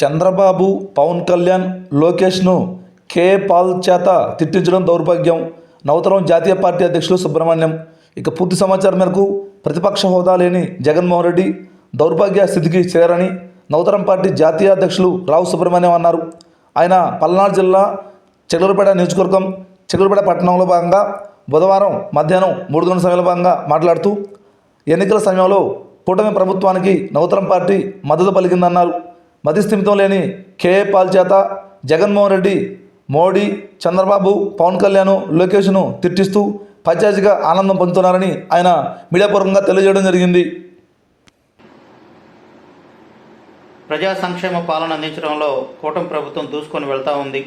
చంద్రబాబు పవన్ కళ్యాణ్ లోకేష్ను కే. పాల్ చేత తిట్టించడం దౌర్భాగ్యం. నవతరం జాతీయ పార్టీ అధ్యక్షులు సుబ్రహ్మణ్యం. ఇక పూర్తి సమాచారం మేరకు ప్రతిపక్ష హోదా లేని జగన్మోహన్ రెడ్డి దౌర్భాగ్య స్థితికి చేరని నవతరం పార్టీ జాతీయ అధ్యక్షులు రావు సుబ్రహ్మణ్యం అన్నారు. ఆయన పల్నాడు జిల్లా చెగులపేట నియోజకవర్గం చెగులపేట పట్టణంలో భాగంగా బుధవారం మధ్యాహ్నం మూడు గంటల సమయంలో భాగంగా మాట్లాడుతూ ఎన్నికల సమయంలో కూటమి ప్రభుత్వానికి నవతరం పార్టీ మద్దతు పలికిందన్నారు. మతిస్థిమితం లేని కేఏ పాల్ చేత జగన్మోహన్ రెడ్డి మోడీ చంద్రబాబు పవన్ కళ్యాణ్ లోకేష్ను తిట్టిస్తూ పచాచిగా ఆనందం పొందుతున్నారని ఆయన మీడియాపూర్వకంగా తెలియజేయడం జరిగింది. ప్రజా సంక్షేమ పాలన అందించడంలో కూటమి ప్రభుత్వం దూసుకొని వెళ్తూ ఉంది.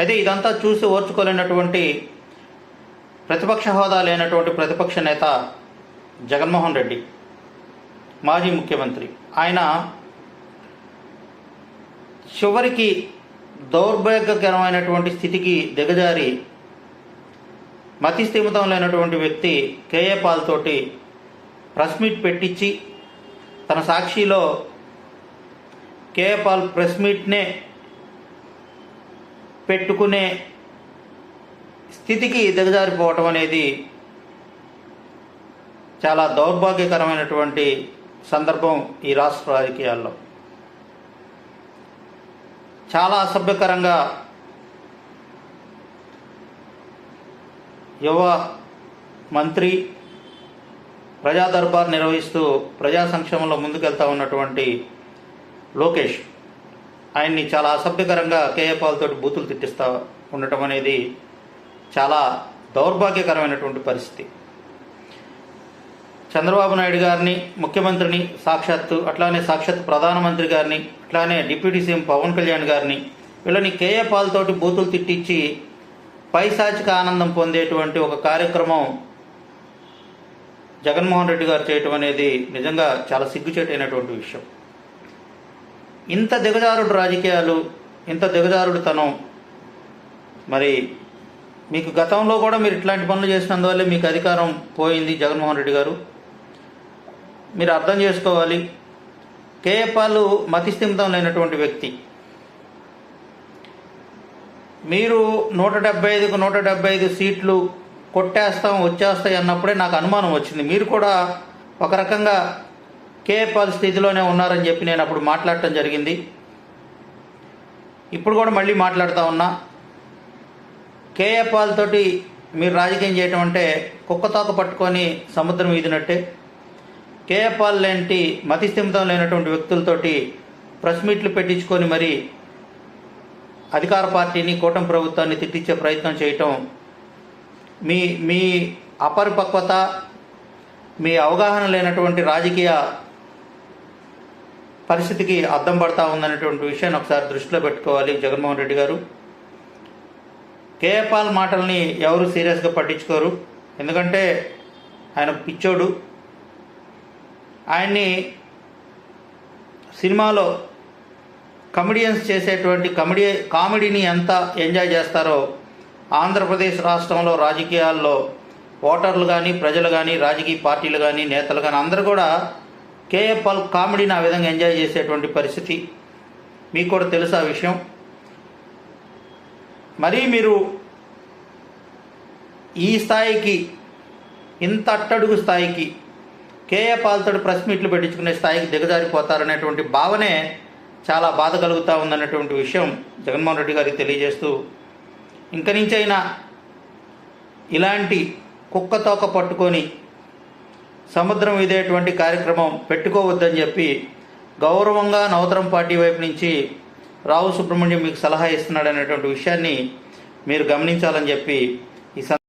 అయితే ఇదంతా చూసి ఓర్చుకోలేనటువంటి ప్రతిపక్ష హోదా లేనటువంటి ప్రతిపక్ష నేత జగన్మోహన్ రెడ్డి మాజీ ముఖ్యమంత్రి. ఆయన చివరికి దౌర్భాగ్యకరమైనటువంటి స్థితికి దిగజారి మతి స్థిమితం లేనటువంటి వ్యక్తి కేఏ పాల్ తోటి ప్రెస్ మీట్ పెట్టించి తన సాక్షిలో కేఏ పాల్ ప్రెస్ మీట్నే పెట్టుకునే స్థితికి దిగజారిపోవటం అనేది చాలా దౌర్భాగ్యకరమైనటువంటి సందర్భం ఈ రాష్ట్ర రాజకీయాల్లో. చాలా అసభ్యకరంగా యువ మంత్రి ప్రజా దర్బార్ నిర్వహిస్తూ ప్రజా సంక్షేమంలో ముందుకెళ్తా ఉన్నటువంటి లోకేష్ ఆయన్ని చాలా అసభ్యకరంగా కేఏ పాల్తోటి బూతులు తిట్టిస్తూ ఉండటం అనేది చాలా దౌర్భాగ్యకరమైనటువంటి పరిస్థితి. చంద్రబాబు నాయుడు గారిని ముఖ్యమంత్రిని సాక్షాత్తు అట్లానే సాక్షాత్ ప్రధానమంత్రి గారిని అట్లానే డిప్యూటీ సీఎం పవన్ కళ్యాణ్ గారిని వీళ్ళని కేఏ పాల్తోటి బూతులు తిట్టించి పైశాచిక ఆనందం పొందేటువంటి ఒక కార్యక్రమం జగన్మోహన్ రెడ్డి గారు చేయటం అనేది నిజంగా చాలా సిగ్గుచేటైనటువంటి విషయం. ఇంత దిగజారుడు రాజకీయాలు ఇంత దిగజారుడు తనం మరి మీకు గతంలో కూడా మీరు ఇట్లాంటి పనులు చేసినందువల్లే మీకు అధికారం పోయింది జగన్మోహన్ రెడ్డి గారు. మీరు అర్థం చేసుకోవాలి. కేఏపాలు మతిస్థిమితం లేనటువంటి వ్యక్తి. మీరు నూట డెబ్బై ఐదుకు నూట డెబ్బై ఐదు సీట్లు కొట్టేస్తాం వచ్చేస్తాయి అన్నప్పుడే నాకు అనుమానం వచ్చింది. మీరు కూడా ఒక రకంగా కేఏపాల్ స్థితిలోనే ఉన్నారని చెప్పి నేను అప్పుడు మాట్లాడటం జరిగింది. ఇప్పుడు కూడా మళ్ళీ మాట్లాడుతూ ఉన్నా. కేఏపాల్ తోటి మీరు రాజకీయం చేయటం అంటే కుక్కతోక పట్టుకొని సముద్రం ఈదినట్టే. కేఏపాల్ లాంటి మతిస్థిమితం లేనటువంటి వ్యక్తులతోటి ప్రెస్ మీట్లు పెట్టించుకొని మరి అధికార పార్టీని కూటమి ప్రభుత్వాన్ని తిట్టించే ప్రయత్నం చేయటం మీ మీ అపరిపక్వత మీ అవగాహన లేనటువంటి రాజకీయ పరిస్థితికి అద్దం పడతా ఉందనేటువంటి విషయాన్ని ఒకసారి దృష్టిలో పెట్టుకోవాలి జగన్మోహన్ రెడ్డి గారు. కేఏపాల్ మాటల్ని ఎవరు సీరియస్గా పట్టించుకోరు. ఎందుకంటే ఆయన పిచ్చోడు. ఆయన్ని సినిమాలో కమెడియన్స్ చేసేటువంటి కమెడీ కామెడీని ఎంత ఎంజాయ్ చేస్తారో ఆంధ్రప్రదేశ్ రాష్ట్రంలో రాజకీయాల్లో ఓటర్లు కానీ ప్రజలు కానీ రాజకీయ పార్టీలు కానీ నేతలు కానీ అందరూ కూడా కేఏపాల్ కామెడీని ఆ విధంగా ఎంజాయ్ చేసేటువంటి పరిస్థితి. మీకు కూడా తెలుసు ఆ విషయం. మరీ మీరు ఈ స్థాయికి ఇంత అట్టడుగు స్థాయికి కేఏ పాల్తోటి ప్రెస్ మీట్లు పెట్టించుకునే స్థాయికి దిగజారిపోతారనేటువంటి భావనే చాలా బాధ కలుగుతూ ఉందన్నటువంటి విషయం జగన్మోహన్ రెడ్డి గారికి తెలియజేస్తూ ఇంక నుంచైనా ఇలాంటి కుక్కతోక పట్టుకొని సముద్రం ఇదేటువంటి కార్యక్రమం పెట్టుకోవద్దని చెప్పి గౌరవంగా నవతరం పార్టీ వైపు నుంచి రావు సుబ్రహ్మణ్యం మీకు సలహా ఇస్తున్నాడు అనేటువంటి విషయాన్ని మీరు గమనించాలని చెప్పి ఈ